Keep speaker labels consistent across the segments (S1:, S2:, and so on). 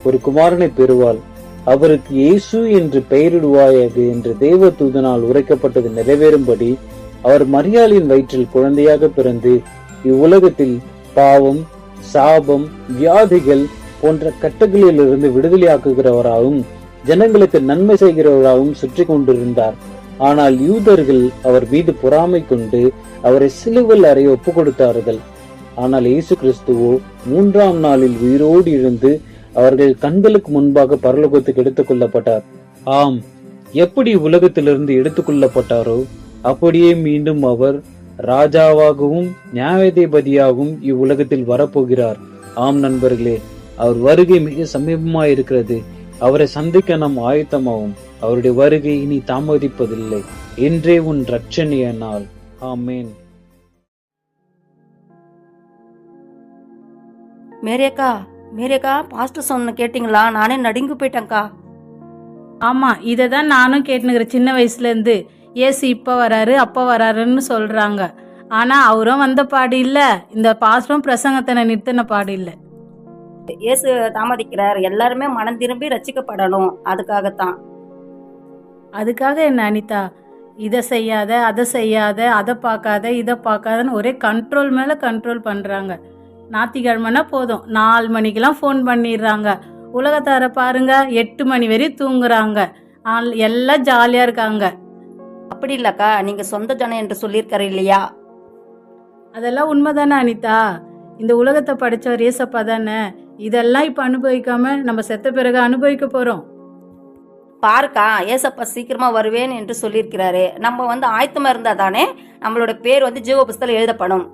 S1: ஒரு குமாரனை பெறுவாள். அவருக்கு இயேசு என்று பெயரிடுவாயது என்று தேவ தூதனால் உரைக்கப்பட்டது நிறைவேறும்படி அவர் மரியாளின் வயிற்றில் குழந்தையாக பிறந்து இவ்வுலகத்தில் பாவம் சாபம் வியாதிகள் போன்ற கட்டுகளிலிருந்து விடுதலையாக்குகிறவராகவும் ஜனங்களுக்கு நன்மை செய்கிறவராகவும் சுற்றி கொண்டிருந்தார். ஆனால் யூதர்கள் அவர் மீது பொறாமை கொண்டு அவரை சிலுவில் அறைய ஒப்பு கொடுத்தார்கள் ஆனால் இயேசு கிறிஸ்துவோ மூன்றாம் நாளில் உயிரோடு இருந்து அவர்கள் கண்களுக்கு முன்பாக பரலோகத்துக்கு எடுத்துக் கொள்ளப்பட்டார் ஆம் எப்படி உலகத்திலிருந்து எடுத்துக் கொள்ளப்பட்டாரோ அப்படியே மீண்டும் அவர் ராஜாவாகவும் நியாயாதிபதியாகவும் இவ்வுலகத்தில் வரப்போகிறார். ஆம் நண்பர்களே அவர் வருகை மிக சமீபமாயிருக்கிறது. அவரை சந்திக்க நாம் ஆயத்தமாகும் அவருடைய வருகை இனி தாமதிப்பதில்லை. என்றே உன் ரட்சணிய நாள் ஆமேன்.
S2: மேரியக்கா மேரியக்கா பாஸ்டர் சொன்ன கேட்டிங்களா? நானே நடுங்கி போயிட்டேன்க்கா.
S3: ஆமா இதை தான் நானும் கேட்டுனுக்கிறேன் சின்ன வயசுலேருந்து. ஏசு இப்போ வராரு அப்போ வராருன்னு சொல்கிறாங்க ஆனால் அவரும் வந்த பாடு இல்லை. இந்த பாஸ்டரும் பிரசங்கத்தை நிறுத்தின பாடு இல்லை.
S2: இயேசு தாமதிக்கிறார். எல்லாருமே மனம் திரும்பி ரசிக்கப்படணும். அதுக்காகத்தான்.
S3: அதுக்காக என்ன அனிதா? இதை செய்யாத அதை செய்யாத அதை பார்க்காத இதை பார்க்காதன்னு ஒரே கண்ட்ரோல் மேலே கண்ட்ரோல் பண்ணுறாங்க ஞாத்திக்கிழமைனா போதும். நாலு மணிக்கெல்லாம் ஃபோன் பண்ணிடுறாங்க. உலகத்தார பாருங்க எட்டு மணி வரையும் தூங்குறாங்க. எல்லாம் ஜாலியாக இருக்காங்க.
S2: அப்படி இல்லக்கா நீங்க சொந்த ஜனம் என்று சொல்லியிருக்காரு இல்லையா?
S3: அதெல்லாம் உண்மைதானே அனிதா? இந்த உலகத்தை படித்தவர் ஏசப்பா தானே? இதெல்லாம் இப்போ அனுபவிக்காம நம்ம செத்த பிறகு அனுபவிக்க போகிறோம்
S2: பாருக்கா ஏசப்பா சீக்கிரமா வருவேன் என்று சொல்லியிருக்கிறாரு. நம்ம வந்து ஆயத்தமா இருந்தா தானே நம்மளோட பேர் வந்து ஜீவ புஸ்தகம் எழுதப்படும்.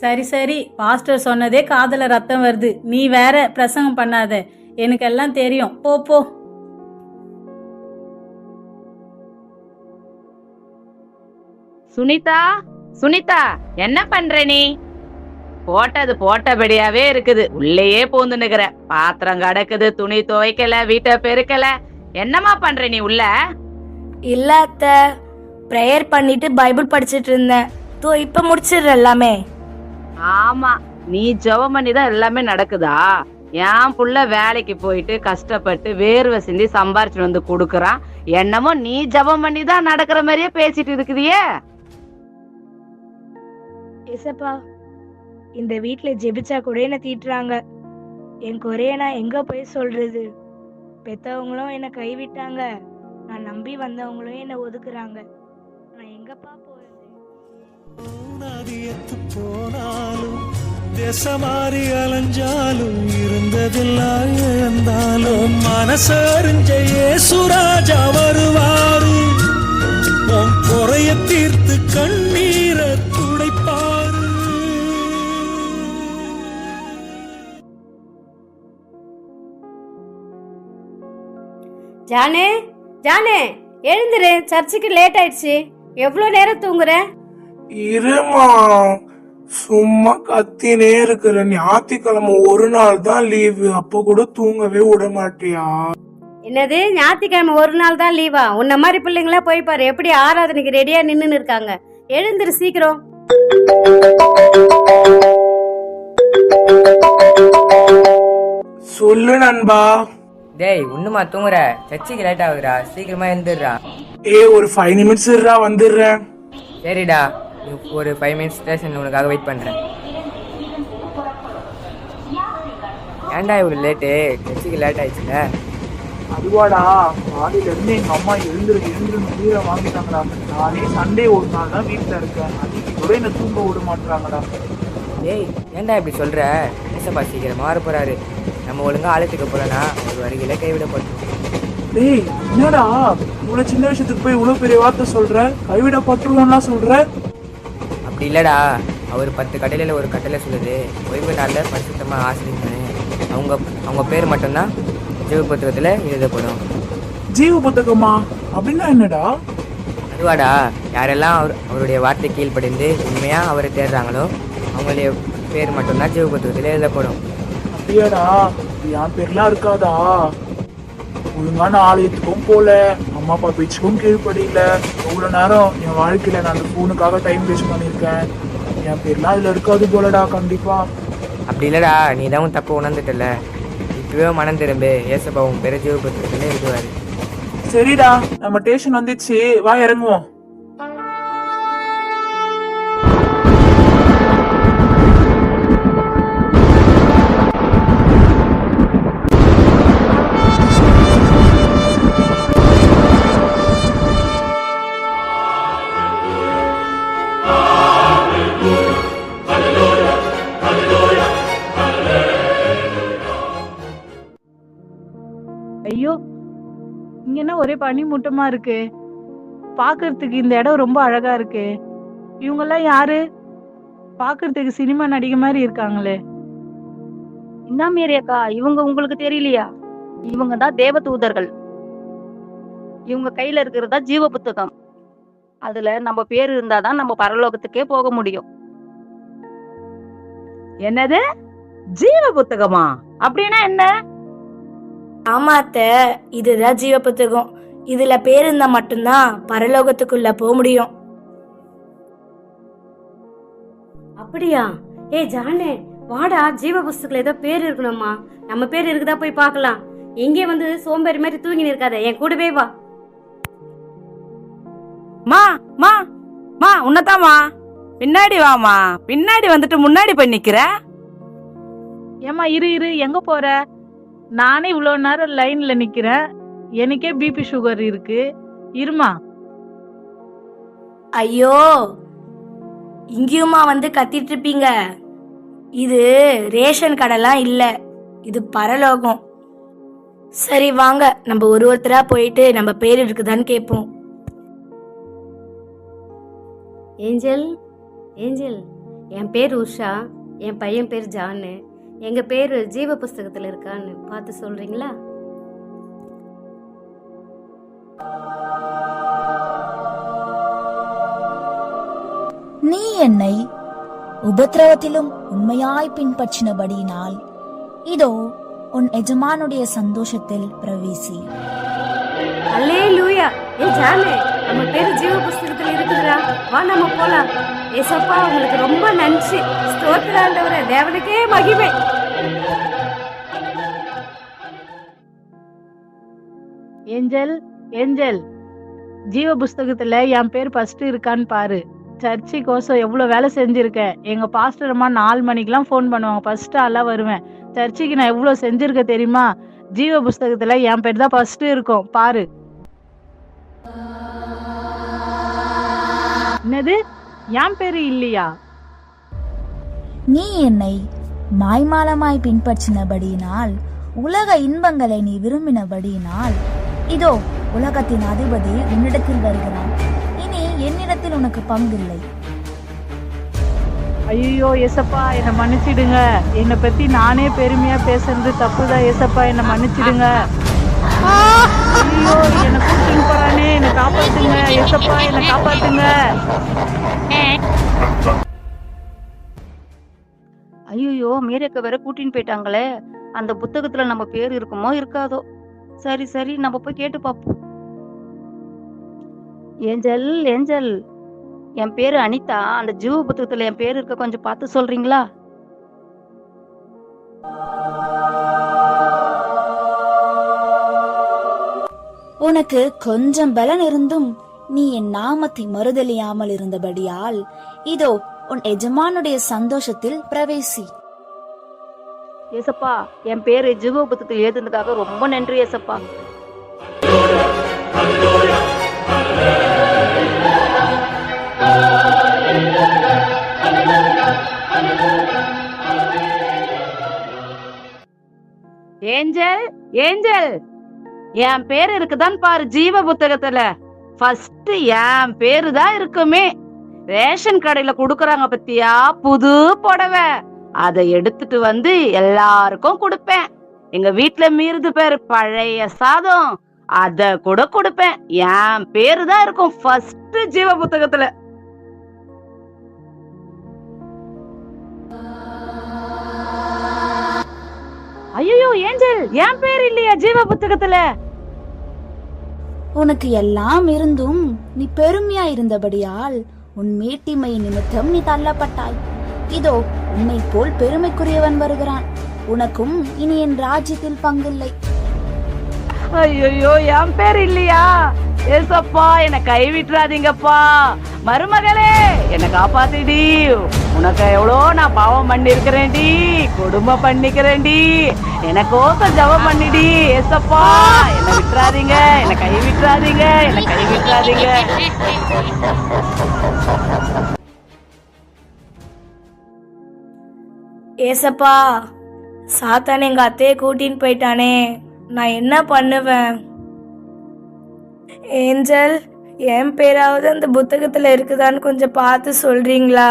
S3: சரி சரி. பாஸ்டர் சொன்னதே காதல ரத்தம் வருது. நீ வேற பிரசங்கம் பண்ணாத. எனக்கு எல்லாம் தெரியும். போ போ.
S4: சுனிதா சுனிதா என்ன பண்ற நீ? போட்டது போட்டபடியாவே இருக்குது. உள்ளேயே பூந்து நிக்கிற. பாத்திரம் கடக்குது துணி துவைக்கல வீட்டை பெருக்கல. என்னம்மா பண்ற நீ உள்ள?
S5: இல்ல அத்தை. ப்ரேயர் பண்ணிட்டு பைபிள் படிச்சிட்டு இருந்தேன். தோ இப்ப முடிச்சிடுற எல்லாமே.
S4: ஆமா நீ ஜெபம் பண்ணி தான் எல்லாமே நடக்குதா? என் புள்ள வேலைக்கு போயிட்டு கஷ்டப்பட்டு வேர்வை சிந்தி சம்பாரிச்சுட்டு வந்து குடுக்கறான். என்னமோ நீ ஜெபம் பண்ணி தான் நடக்கிற மாதிரியே பேசிட்டு இருக்குதியே.
S5: இசப்பா இந்த வீட்ல ஜெபிச்சா கூட என்ன தீட்டுறாங்க. என் குறைய நான் எங்க போய் சொல்றது? பெத்தவங்களும் என்ன கைவிட்டாங்க. நான் நம்பி வந்தவங்களும் என்ன ஒதுக்குறாங்க. நான் எங்கப்பா போ
S6: நதியத்து போனாலும் தேசமாறி அலைஞ்சாலும் இருந்ததெல்லாம் இழந்தாலும் மனசறிஞ்ச சுராஜா வருவாரு. உன் குறைய தீர்த்து கண்ணீர துடைப்பாரு.
S7: ஜானே ஜானே எழுந்துரு சர்ச்சுக்கு லேட் ஆயிடுச்சு. எவ்வளோ நேரம் தூங்குற?
S8: இருமா சும்மா கத்தினே இருக்கிற ஞாயிற்றுக்கிழமை ஒரு நாள் தான் லீவு அப்ப கூட தூங்கவே விட மாட்டியா?
S7: என்னது? ஞாயிற்றுக்கிழமை ஒரு நாள் தான் லீவா உன்ன மாதிரி பிள்ளைங்களா போய் பாரு. எப்படி ஆராதனைக்கு ரெடியா நின்னுன்னு இருக்காங்க. எழுந்துரு சீக்கிரம்.
S8: சொல்லு நண்பா.
S9: டேய் இன்னுமா தூங்குற? சர்ச்சுக்கு லேட் ஆகுதுடா. சீக்கிரமா எழுந்துடுறா.
S8: ஏ ஒரு ஃபைவ் நிமிட்ஸ் இருடா வந்துடுறேன்.
S9: சரிடா. ஒரு ஃபைவ் மினிட்ஸ் ஸ்டேஷன் உனக்காக வெயிட் பண்றேன். ஏன்டா இவ்வளோ லேட்டு சர்ச்சுக்கு லேட் ஆயிடுச்சுல?
S8: அதுவாடா காலையில இருந்து எங்க அம்மா எழுந்துரு எழுந்துரு உயிரை வாங்கிட்டாங்கடா. நானே சண்டே ஒரு நாள் தான் வீட்டுல இருக்கேன். அன்னைக்கு கூட என்ன தூங்க விட மாட்டாங்கடா
S9: டேய் ஏன்டா இப்படி சொல்ற? ஏசப்பா சீக்கிரமா வர போறாரு. நம்ம ஒழுங்கா ஆலயத்துக்கு போலனா ஒரு வருகையில கைவிடப்பட்டோம்
S8: டேய் என்னடா? இவ்வளவு சின்ன விஷயத்துக்கு போய் இவ்வளவு பெரிய வார்த்தை சொல்ற? கைவிடப்பட்டுருவோம்லாம் சொல்ற?
S9: அப்படி இல்லடா. அவர் பத்து கட்டளையில ஒரு கட்டளை சொல்லுது. ஓய்வு நாளில் பரிசுத்தமா ஆசிரியர். அவங்க அவங்க பேர் மட்டும்தான் ஜீவ புத்தகத்துல எழுதப்படும்.
S8: ஜீவ புத்தகமா? அப்படின்னா என்னடா?
S9: அதுவாடா. யாரெல்லாம் அவர் அவருடைய வார்த்தை கீழ்ப்படிந்து உண்மையா அவரை தேடுறாங்களோ அவங்களுடைய பேர் மட்டும்தான் ஜீவ புத்தகத்தில் எழுதப்படும்.
S8: அப்படியாடா. என் பேர்லாம் இருக்காதா? ஒழுங்கான ஆலயத்துக்கும் போல. அம்மா அப்பா பேச்சுக்கும் கீழ்ப்படியில. எவ்வளவு நேரம் என் வாழ்க்கையில நான் அந்த ஃபோனுக்காக டைம் வேஸ்ட் பண்ணியிருக்கேன். என் பேர்லாம் இதுல இருக்காது போலடா கண்டிப்பா.
S9: அப்படி இல்லடா நீ தான் உன் தப்பு உணர்ந்துட்டல இப்போ இப்பவே மனம் திரும்பு. ஏசப்பா உன் பேரை ஜீவ புத்தகத்தில் எழுதுவார்.
S8: சரிடா நம்ம ஸ்டேஷன் வந்துச்சு. வா இறங்குவோம்.
S3: என்ன ஒரே பனி மூட்டமா இருக்கு. பாக்குறதுக்கு இந்த இடம் ரொம்ப அழகா இருக்கு. இவங்கெல்லாம் யாரு? பாக்குறதுக்கு சினிமா நடிகை மாதிரி இருக்காங்களே.
S2: என்ன மாரி அக்கா? இவங்க உங்களுக்கு தெரியலையா? இவங்க தான் தேவ தூதர்கள். இவங்க கையில இருக்கிறது தான் ஜீவ புத்தகம். அதுல நம்ம பேர் இருந்தாதான் நம்ம பரலோகத்துக்கே போக முடியும்.
S4: என்னது? ஜீவ புத்தகமா? அப்படின்னா என்ன?
S5: ஆமா அத்தை இதுதான் ஜீவ புத்தகம் இதுல பேர் இருந்தா மட்டும்தான் பரலோகத்துக்குள்ள போக முடியும்.
S7: அப்படியா? ஏ ஜானே வாடா ஜீவ புஸ்தகத்துல ஏதோ பேர் இருக்கணுமா நம்ம பேர் இருக்குதா போய் பார்க்கலாம். எங்கே வந்து சோம்பேறி மாதிரி தூங்கி இருக்காத என் கூடவே வா.
S4: மா மா மா உன்னதாமா பின்னாடி வாமா பின்னாடி வந்துட்டு முன்னாடி போய் நிக்கிற?
S3: ஏமா இரு இரு எங்க போற? நானே இவ்வளவு நேரம் லைன்ல நிக்கிறேன். எனக்கே பிபி சுகர் இருக்கு. இருமா?
S5: ஐயோ இங்கேயுமா வந்து கத்திட்டு இருப்பீங்க? இது ரேஷன் கடைலாம் இல்ல. இது பரலோகம். சரி வாங்க. நம்ம ஒரு ஒருத்தரா போயிட்டு நம்ம பேர் இருக்குதான்னு கேட்போம்.
S7: Angel angel. என் பேர் உஷா என் பையன் பேர் ஜானு எங்க பேர் ஜீவ புஸ்தகத்துல இருக்கான்னு பார்த்து சொல்றீங்களா?
S10: நீ என்னை உபத்திரவத்திலும் உண்மையாய் பின்பற்றினபடியினால் இதோ உன் எஜமானுடைய சந்தோஷத்தில் பிரவேசி.
S7: அல்லே லூயா ஏ ஜானு நம்ம பேர் ஜீவ புஸ்தகத்துல இருக்குதுடா. வா நம்ம போலாம். ஏசப்பா உங்களுக்கு ரொம்ப நன்றி. ஸ்தோத்திராண்டவரே தேவனுக்கே மகிமை.
S3: ஏஞ்சல் ஏஞ்சல் ஜீவ புஸ்தகத்துல என் பேர் ஃபர்ஸ்ட் இருக்கான்னு பாரு. சர்ச்சை கோசம் எவ்வளோ வேலை செஞ்சுருக்கேன் எங்கள் பாஸ்டர் அம்மா நாலு மணிக்கெல்லாம் ஃபோன் பண்ணுவாங்க. ஃபஸ்ட்டு எல்லாம் வருவேன். சர்ச்சைக்கு நான் எவ்வளோ செஞ்சுருக்கேன் தெரியுமா? ஜீவ புஸ்தகத்தில் என் பேர் தான் ஃபஸ்ட்டு இருக்கும். பாரு. என்னது? என் பேரு இல்லையா?
S10: நீ என்னை மாய்மாலமாய் பின்பற்றினபடியினால் உலக இன்பங்களை நீ விரும்பினபடியினால் இதோ உலகத்தின் அதிபதி உன்னிடத்தில் வருகிறான். இனி என்னிடத்தில் உனக்கு பங்கில்லை.
S3: ஐயோ ஏசப்பா என்னை மன்னிச்சிடுங்க. என்னை பத்தி நானே பெருமையா பேசுறது தப்புதான் ஏசப்பா என்னை மன்னிச்சிடுங்க. ஐயோ என்னை கூட்டிட்டு போறானே என்னை காப்பாத்துங்க ஏசப்பா என்னை காப்பாத்துங்க.
S2: ஐயோ மேரியக்க வேற கூட்டின்னு போயிட்டாங்களே. அந்த புத்தகத்துல நம்ம பேர் இருக்குமோ இருக்காதோ. சரி சரி நம்ம போய் கேட்டு பார்ப்போம் ஏஞ்சல் ஏஞ்சல். என் பேரு அனிதா. அந்த ஜீவ புத்தகத்துல என் பேர் இருக்க கொஞ்சம் பார்த்து சொல்றீங்களா?
S10: உனக்கு கொஞ்சம் பலன் இருந்தும் நீ என் நாமத்தை மறுதலியாமல் இருந்தபடியால் இதோ உன் எஜமானுடைய சந்தோஷத்தில் பிரவேசி.
S2: ஏசப்பா என் பேரு ஜீவ புத்தகத்தில் எழுதுனதுக்காக ரொம்ப நன்றி ஏசப்பா.
S4: Angel angel. என் பேர் இருக்குதான் பாரு ஜீவ புத்தகத்துல ஃபர்ஸ்ட் என் பேரு தான் இருக்குமே. ரேஷன் கடையில குடுக்கறாங்க பத்தியா? புது புடவை. அதை எடுத்துட்டு வந்து எல்லாருக்கும் கொடுப்பேன். எங்க வீட்டுல மீறுது பேர் பழைய சாதம். அத கூட கொடுப்பேன். என் பேரு தான் இருக்கும் ஃபர்ஸ்ட் ஜீவ புத்தகத்துல. ஐயோ ஏஞ்சல் என் பேர் இல்லையா ஜீவ புத்தகத்துல.
S10: உனக்கு எல்லாம் இருந்தும் நீ பெருமையா இருந்தபடியால் உன் மேட்டிமை நிமித்தம் நீ தள்ளப்பட்டாய். இதோ உன்னை போல் பெருமைக்குரியவன் வருகிறான். உனக்கும் இனி என் ராஜ்யத்தில் பங்கில்லை.
S4: ஐயோ என் பேர் இல்லையா? ஏசப்பா என்னை கைவிட்டுறாதீங்கப்பா மருமகளே என்னை காப்பாத்திடி உனக்கு எவ்வளோ நான் பாவம் பண்ணிருக்கிறேன்டி குடும்பம் பண்ணிக்கிறேன்டி எனக்கோசம் ஜெபம் பண்ணிடி ஏசப்பா. என்னை விட்டுறாதீங்க என்னை கை விட்டுறாதீங்க என்னை கை விட்டுறாதீங்க.
S5: ஏசப்பா சாத்தான் எங்க அத்தையை கூட்டின்னு போயிட்டானே. நான் என்ன பண்ணுவேன்? ஏஞ்சல் என் பேராவது அந்த புத்தகத்துல இருக்குதான்னு கொஞ்சம் பார்த்து சொல்றீங்களா?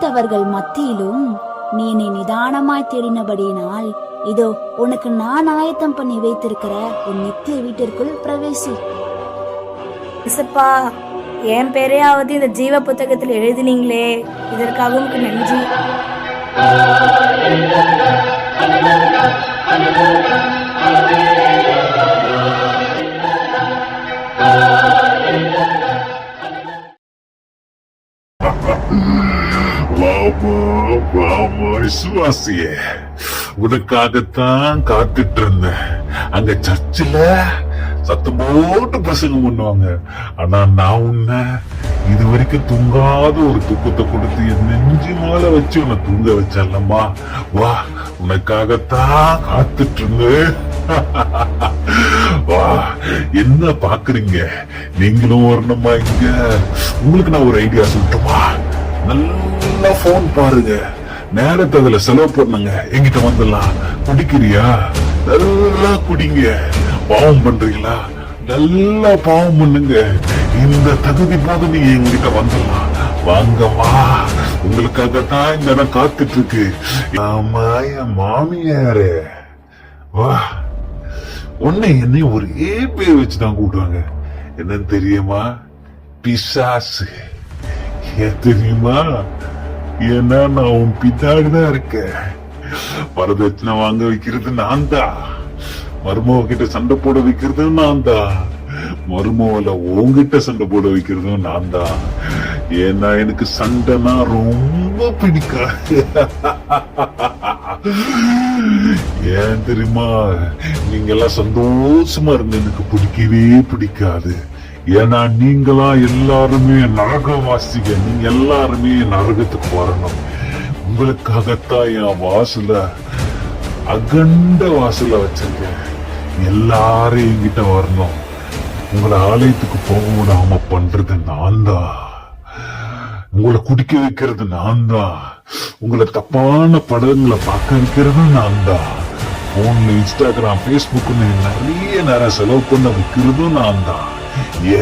S10: உன்னை நிந்தித்தவர்கள் மத்தியிலும் நீ என்னை நிதானமாய் தேடினபடியினால் இதோ உனக்கு நான் ஆயத்தம் பண்ணி வைத்திருக்கிற உன் நித்திய வீட்டிற்குள் பிரவேசி.
S5: ஏசப்பா என் பேரையாவது இந்த ஜீவ புத்தகத்தில் எழுதினீங்களே. இதற்காக உங்களுக்கு நன்றி.
S11: வாமா விசுவாசியே. உனக்காகத்தான் காத்துட்டு இருந்தேன். அங்க சர்ச்சில் சத்தம் போட்டு பிரசங்கம் பண்ணுவாங்க. ஆனா நான் உன்னை இது வரைக்கும் தூங்காத ஒரு தூக்கத்தை கொடுத்து என் நெஞ்சு மேல வச்சு உன்னை தூங்க வச்சல்லம்மா. வா உனக்காகத்தான் காத்துட்டு இருந்தேன். வா என்ன பாக்குறீங்க? நீங்களும் வரணுமா இங்க? உங்களுக்கு நான் ஒரு ஐடியா சொல்லட்டுமா? நல்ல போன் பாருங்க? நேரத்தை அதுல செலவு பண்ணுங்க என்கிட்ட வந்துடலாம். குடிக்கிறியா? நல்லா குடிங்க. பாவம் பண்றீங்களா? நல்லா பாவம் பண்ணுங்க. இந்த தகுதி போது நீங்க என்கிட்ட வந்துடலாம். வாங்கம்மா. உங்களுக்காக தான் இந்த இடம் காத்துட்டு இருக்கு ஆமா என் மாமியாரே. வா. உன்னை என்னை ஒரே பேர் வச்சுதான் கூப்பிடுவாங்க. என்னன்னு தெரியுமா? பிசாசு. ஏன் தெரியுமா? ஏன்னா நான் உன் பின்னாடி தான் இருக்கேன். வரதட்சணை வாங்க வைக்கிறது நான் தான் மருமவ கிட்ட சண்டை போட வைக்கிறதும் நான் தான் மருமவல உங்ககிட்ட சண்டை போட வைக்கிறதும் நான் தான் ஏன்னா எனக்கு சண்டைனா ரொம்ப பிடிக்காது ஏன் தெரியுமா? நீங்க எல்லாம் சந்தோஷமா இருந்து எனக்கு பிடிக்கவே பிடிக்காது. ஏன்னா நீங்களா எல்லாருமே நரகவாசிக நீங்க எல்லாருமே நரகத்துக்கு வரணும். உங்களுக்காகத்தான் என் வாசல அகண்ட வாசல வச்சிருக்கேன். எல்லாரும் என்கிட்ட வரணும். உங்களை ஆலயத்துக்கு போக விடாம பண்றது நான் தான் உங்களை குடிக்க வைக்கிறது நான் தான் உங்களை தப்பான படங்களை பார்க்க வைக்கிறது நான் தான் போன்ல இன்ஸ்டாகிராம் ஃபேஸ்புக்னு நிறைய நேரம் செலவு பண்ண வைக்கிறதும் நான் தான்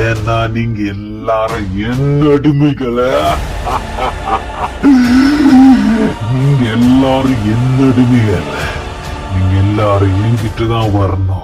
S11: ஏன்னா நீங்க எல்லாரும் என்ன அடிமைகளை. நீங்க எல்லாரும் என்ன அடிமைகள். நீங்க எல்லாரும் என்கிட்ட தான் வரணும்.